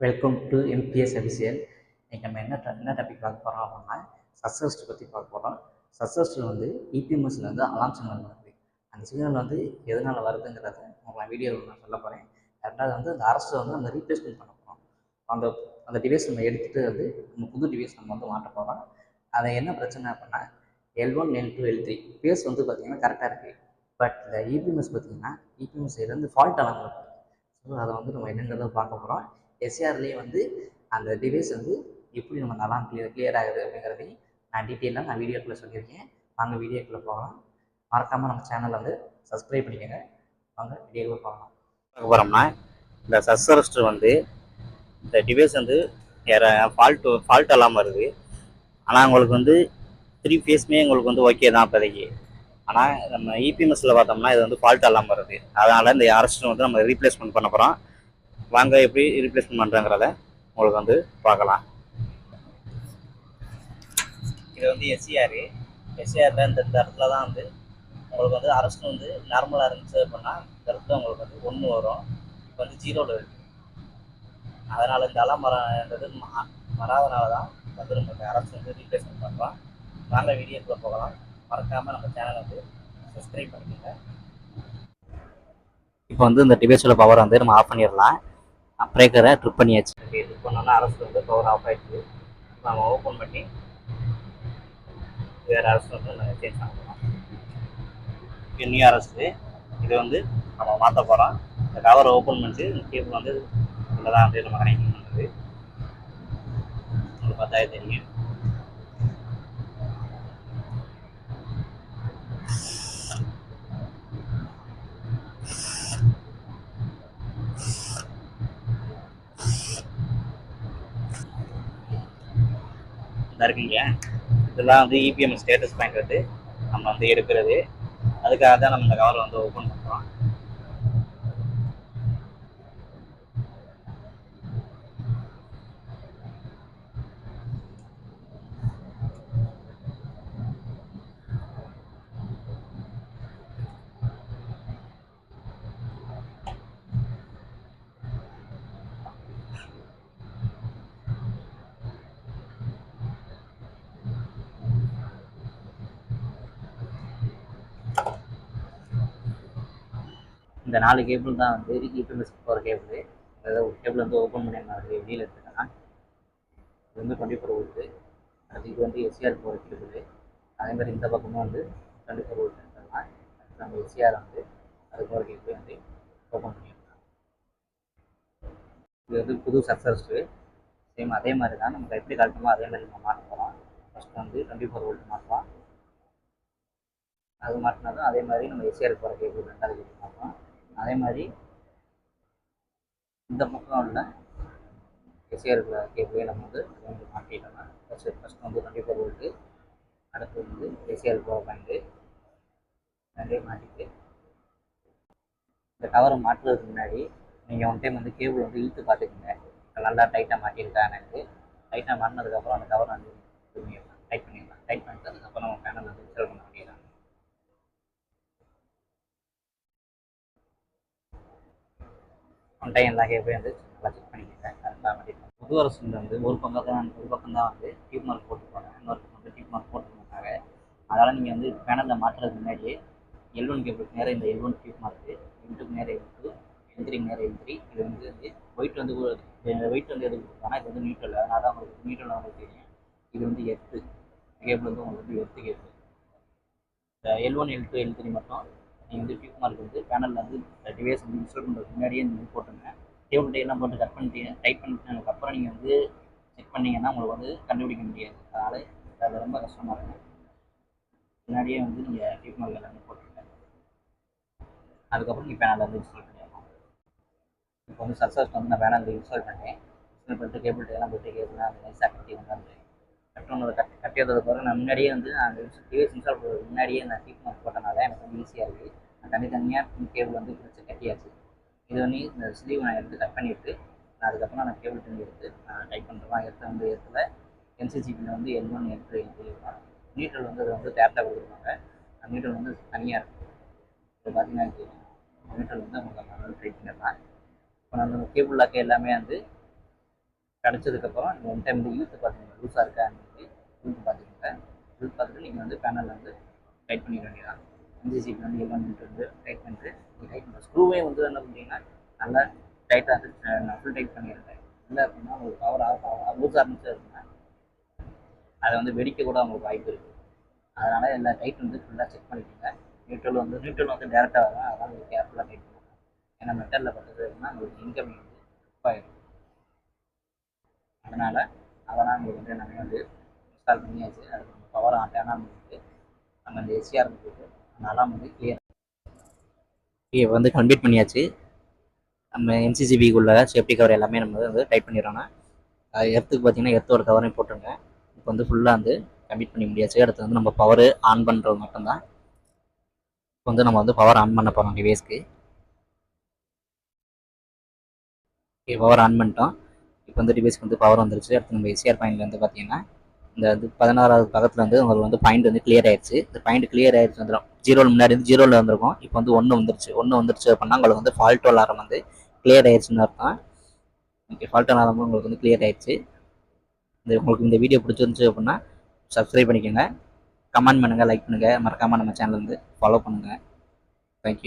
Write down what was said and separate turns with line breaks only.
Welcome to MBS official இன்றைக்கி நம்ம என்ன ட- என்ன டாபிக் பார்க்க போகிறோம் அப்படின்னா சக்ஸஸ்ட் பற்றி பார்க்க போகிறோம் சக்ஸஸ்டில் வந்து இபிஎம்எஸ்ல வந்து அலாம் சிக்னல் வருது. அந்த சிக்னல் வந்து எதனால் வருதுங்கிறத உங்களை வீடியோவில் நான் சொல்ல போகிறேன் ரெண்டாவது வந்து அந்த அரசு வந்து அந்த ரீப்ளேஸ்மெண்ட் பண்ண போகிறோம் அந்த அந்த டிவைஸ் நம்ம எடுத்துகிட்டு வந்து நம்ம புது டிவைஸ் நம்ம வந்து மாட்ட போகிறோம் அதை என்ன பிரச்சனை அப்படின்னா L one L two L three phase வந்து பார்த்திங்கன்னா கரெக்டாக இருக்குது பட் இந்த இபிஎம்எஸ் பார்த்தீங்கன்னா இபிஎம்எஸ் வந்து ஃபால்ட் அலாம் இருக்குது ஸோ அதை வந்து நம்ம என்னங்கிறத பார்க்க போகிறோம் எஸ்ஆர்லேயே வந்து அந்த டிவைஸ் வந்து எப்படி நம்ம நல்லா கிளியர் கிளியர் ஆகுது அப்படிங்கிறதையும் நான் டீட்டெயிலாக நான் வீடியோக்குள்ளே சொல்லியிருக்கேன். வாங்க வீடியோக்குள்ளே போகலாம். மறக்காமல் நம்ம சேனலை வந்து சப்ஸ்கிரைப் பண்ணிக்கோங்க. வாங்க வீடியோக்குள்ளே போகலாம்.
பார்க்க போகிறோம்னா இந்த சஸ்ஸரஸ்டர் வந்து இந்த டிவைஸ் வந்து ஃபால்ட்டு ஃபால்ட் எல்லாம் வருது. ஆனால் உங்களுக்கு வந்து த்ரீ ஃபேஸ்மே உங்களுக்கு வந்து ஓகே தான் இப்போதைக்கு. ஆனால் நம்ம இபிஎம்எஸில் பார்த்தோம்னா இது வந்து ஃபால்ட் எல்லாம் வருது. அதனால் இந்த அரஸ்டர் வந்து நம்ம ரீப்ளேஸ்மெண்ட் பண்ண போகிறோம் வாங்க எப்படி ரீப்ளேஸ்மெண்ட் பண்ணுறாங்கிறத உங்களுக்கு வந்து பார்க்கலாம். இது வந்து எஸ்சிஆர் எஸ்சிஆரில் இந்த இடத்துல தான் வந்து உங்களுக்கு வந்து அரசு வந்து நார்மலாக இருந்துச்சு அப்படின்னா இந்த இடத்துல உங்களுக்கு வந்து ஒன்று வரும். இப்போ வந்து ஜீரோவில் இருக்குது அதனால் இந்த அலாம் மரன்றது வராதனால தான் வந்து நம்ம அரசு வந்து ரீப்ளேஸ்மெண்ட் பண்ணுறோம் வாங்க வீடியோக்குள்ளே போகலாம். மறக்காமல் நம்ம சேனலை வந்து சப்ஸ்கிரைப் பண்ணிக்கோங்க. இப்போ வந்து இந்த டிவைஸோட பவர் வந்து நம்ம ஆஃப் பண்ணிடலாம். பிரேக்கரை ட்ரிப் பண்ணியாச்சு. ட்ரிப் பண்ணோன்னா அரசு வந்து பவர் ஆஃப் ஆகிடுச்சு நம்ம ஓப்பன் பண்ணி வேறு அரசு வந்து நாங்கள் சேஞ்ச் பண்ண இது நியூ அரசு. இது வந்து நம்ம மாற்ற போகிறோம் இந்த கவரை ஓப்பன் பண்ணிட்டு இந்த கேபிள் வந்து இதில் தான் வந்து நம்ம கனெக்ட் பண்ணுறது உங்களுக்கு பார்த்தாலே தெரியும். இதா இருக்குங்க இதெல்லாம் வந்து இபிஎம் ஸ்டேட்டஸ் பாயிண்ட் வந்து நம்ம வந்து எடுக்கிறது. அதுக்காக தான் நம்ம இந்த கவரை வந்து ஓப்பன் பண்ணுறோம் இந்த நாலு கேபிள் தான் வந்து இபிஎம்எஸ் போகிற கேபிள் அதாவது ஒரு கேபிள் வந்து ஓப்பன் பண்ணி மாதிரி வெளியில் எடுத்துக்கலாம் இது வந்து டுவெண்ட்டி ஃபோர் வோல்ட்டு அது இது வந்து எஸ்சிஆர் போகிற கேபிள் அதே மாதிரி இந்த பக்கமும் வந்து டுவெண்ட்டி ஃபோர் வோல்ட் எடுத்துக்கலாம் அடுத்து நம்ம எஸ்சிஆர் வந்து அது போகிற கேபிள் வந்து ஓப்பன் பண்ணியிருக்கலாம் இது வந்து புது சக்ஸஸ்டு சேம் அதே மாதிரி தான் நமக்கு எப்படி கரெக்டுமோ அதே மாதிரி நம்ம மாற்ற போகிறோம் ஃபஸ்ட்டு வந்து டுவெண்ட்டி ஃபோர் வோல்ட் மாற்றலாம். அது மாட்டினதும் அதே மாதிரி நம்ம எஸ்சிஆர் போகிற கேபிள் ரெண்டாவது கேபிள் மாற்றலாம். அதே மாதிரி இந்த பக்கம் உள்ள எஸ்சிஆர் கேபிளே நம்ம வந்து வந்து மாட்டிட்டோம்னா ஃபஸ்ட்டு ஃபஸ்ட் வந்து டுவெண்ட்டி ஃபோர் வோல்ட்டு அடுத்து வந்து எஸ்சிஆர் பவர் பேண்டு ரெண்டையும் மாட்டிட்டு இந்த கவரை மாட்டுறதுக்கு முன்னாடி நீங்கள் ஒன் டைம் வந்து கேபிள் வந்து இழுத்து பார்த்துக்குங்க. நல்லா டைட்டாக மாட்டியிருக்கா எனக்கு டைட்டாக மாட்டினதுக்கப்புறம் அந்த கவரை வந்து டைட் பண்ணிடலாம். டைட் பண்ணிட்டு அதுக்கப்புறம் நம்ம பேனல் வந்து இன்ஸ்டால் பண்ண முடியலாம் ஒன் டைம் எல்லா போய் வந்து நல்லா செக் பண்ணிக்கோங்க கரெக்டாக மாட்டிருக்கோம் புது அரசுல வந்து ஒரு பக்கம் தான் ஒரு பக்கம் தான் வந்து டியூப் மார்க் போட்டுருப்பாங்க. இன்னொரு பக்கம் வந்து டியூப் மார்க் போட்டுருக்காங்க அதனால் நீங்கள் வந்து பேனலில் மாட்டுறதுக்கு முன்னாடியே எல் ஒன் கேபிளுக்கு நேரம் இந்த எல் ஒன் டியூப் மார்க்கு இன்ட்டுக்கு நேரம் இன்ட்டு எந்திரிக்கு நேரம் எந்திரி இது வந்து வந்து ஒயிட் வந்து ஒயிட் வந்து எது கொடுத்தாங்கன்னா இது வந்து நியூட்ரல் அதனால தான் உங்களுக்கு நியூட்ரல் உங்களுக்கு தெரியும். இது வந்து எர்த்து கேபிள் வந்து உங்களுக்கு வந்து எர்த்து கேபிள் இந்த L one L two L three மட்டும் நீங்கள் வந்து டியூப் மார்க் வந்து பேனலில் வந்து டிவைஸ் வந்து இன்ஸ்டால் பண்ணுறதுக்கு முன்னாடியே நீங்கள் போட்டுருங்க டேபிள் டைலாம் போட்டு கட் பண்ணிட்டு டைப் பண்ணிட்டதுக்கப்புறம் நீங்கள் வந்து செக் பண்ணிங்கன்னா உங்களுக்கு வந்து கண்டுபிடிக்க முடியாது. அதனால் அது ரொம்ப கஷ்டமாக இருக்கும் முன்னாடியே வந்து நீங்கள் டியூப் மார்க் எல்லாமே போட்டுருங்க அதுக்கப்புறம் நீங்கள் பேனலில் வந்து இன்ஸ்டால் பண்ணிடலாம். இப்போ வந்து சக்ஸஸ் வந்து நான் பேனலில் இன்ஸ்டால் பண்ணேன். இன்ஸ்டால் பண்ணிட்டு கேபிள் டைலாம் போட்டு கேபிள் அந்த நைஸாக கட்டி வந்து கட்டணும் கட் கட்டி கட்டியதுக்கு பிறகு நான் முன்னாடியே வந்து அந்த டிவைஸ் இன்ஸ்டால் பண்ணுறதுக்கு முன்னாடியே நான் டியூப் மார்க் போட்டனால எனக்கு வந்து ஈஸியாக இருக்குது நான் தனித்தனியாக கேபிள் வந்து பிடிச்சி கட்டியாச்சு. இது வந்து இந்த ஸ்லீவ் நான் எடுத்து கட் பண்ணிவிட்டு நான் அதுக்கப்புறம் நான் கேபிள் டிவி எடுத்து நான் டைப் பண்ணுறேன் எடுத்து வந்து இடத்துல என்சிசிபியில் வந்து எல் ஒன் எல் டூ நீட்டல் வந்து அது வந்து டேப்டாக கொடுத்துருவாங்க அந்த நீட்டல் வந்து தனியாக இருக்கும் இப்போ பார்த்தீங்கன்னா நீட்டல் வந்து உங்களுக்கு நல்லா ட்ரை பண்ணிடலாம். இப்போ நம்ம கேபிள் லாக்க எல்லாமே வந்து கிடச்சதுக்கப்புறம் நீங்கள் ஒன் டைம் வந்து யூத்து பார்த்துக்கோங்க லூஸாக இருக்கான்னு யூத்து பார்த்துக்கோங்க யூத் பார்த்துட்டு நீங்கள் வந்து பேனலில் வந்து டைட் பண்ணிக்க வேண்டியதான் அஞ்சு சீட் வந்து எல்லாம் வந்து டைட் பண்ணிட்டு நீங்கள் டைட் பண்ணுற ஸ்க்ரூவே வந்து என்ன பண்ணுறீங்கன்னா நல்லா டைட்டாக நான் ஃபுல் டைட் பண்ணியிருக்கேன் இல்லை அப்படின்னா உங்களுக்கு பவர் ஆஃப் லூஸ் இருந்துச்சு இருக்குன்னா அதை வந்து வெடிக்க கூட உங்களுக்கு வாய்ப்பு இருக்குது அதனால் எல்லா டைட் வந்து ஃபுல்லாக செக் பண்ணிக்கோங்க. நியூட்ரல் வந்து நியூட்ரல் வந்து டேரெக்டாக வரும் அதனால் கேர்ஃபுல்லாக டைட் பண்ணுவோம் ஏன்னா மெட்டலில் பட்டது அப்படின்னா உங்களுக்கு இன்கம் வந்து ஆயிடும் அதனால் அதெல்லாம் உங்களுக்கு வந்து நாங்கள் வந்து இன்ஸ்டால் பண்ணியாச்சு. அதுக்கு நம்ம பவர் ஆன் டேன் நம்ம அந்த எஸ்சிஆர் போட்டு அந்த வந்து கிளியர் ஓகே வந்து கம்ப்ளீட் பண்ணியாச்சு. நம்ம எம்சிசிபிக்குள்ள சேஃப்டி கவர் எல்லாமே நம்ம வந்து டைட் பண்ணிடுறோம்னா எர்த்துக்கு பார்த்தீங்கன்னா எர்த்தோட கவரையும் போட்டுருங்க. இப்போ வந்து ஃபுல்லாக வந்து கம்ப்ளீட் பண்ணி முடியாச்சு. அடுத்து வந்து நம்ம பவர் ஆன் பண்ணுறது மட்டும்தான். இப்போ வந்து நம்ம வந்து பவர் ஆன் பண்ண போகிறோம் டிவைஸ்க்கு பவர் ஆன் பண்ணிட்டோம். இப்போ வந்து டிவைஸ்க்கு வந்து பவர் வந்துருச்சு. அடுத்து நம்ம எஸ்ஆர் பாயிண்ட்ல வந்து பார்த்தீங்கன்னா இந்த இது பதினாறாவது பக்கத்தில் வந்து உங்களுக்கு வந்து பாயிண்ட் வந்து கிளியர் ஆயிடுச்சு இந்த பாயிண்ட் கிளியர் ஆயிடுச்சு வந்துடும் ஜீரோவில் முன்னாடி வந்து ஜீரோவில் வந்திருக்கும். இப்போ வந்து ஒன்று வந்துருச்சு. ஒன்று வந்துருச்சு அப்படின்னா உங்களுக்கு வந்து ஃபால்ட் அலாரம் வந்து கிளியர் ஆயிடுச்சுன்னு அர்த்தம். ஓகே ஃபால்ட் அலாரம் உங்களுக்கு வந்து கிளியர் ஆயிடுச்சு இந்த உங்களுக்கு இந்த வீடியோ பிடிச்சிருந்துச்சு அப்படின்னா சப்ஸ்கிரைப் பண்ணிக்கோங்க. கமெண்ட் பண்ணுங்கள் லைக் பண்ணுங்கள் மறக்காமல் நம்ம சேனல் வந்து ஃபாலோ பண்ணுங்கள் தேங்க்யூ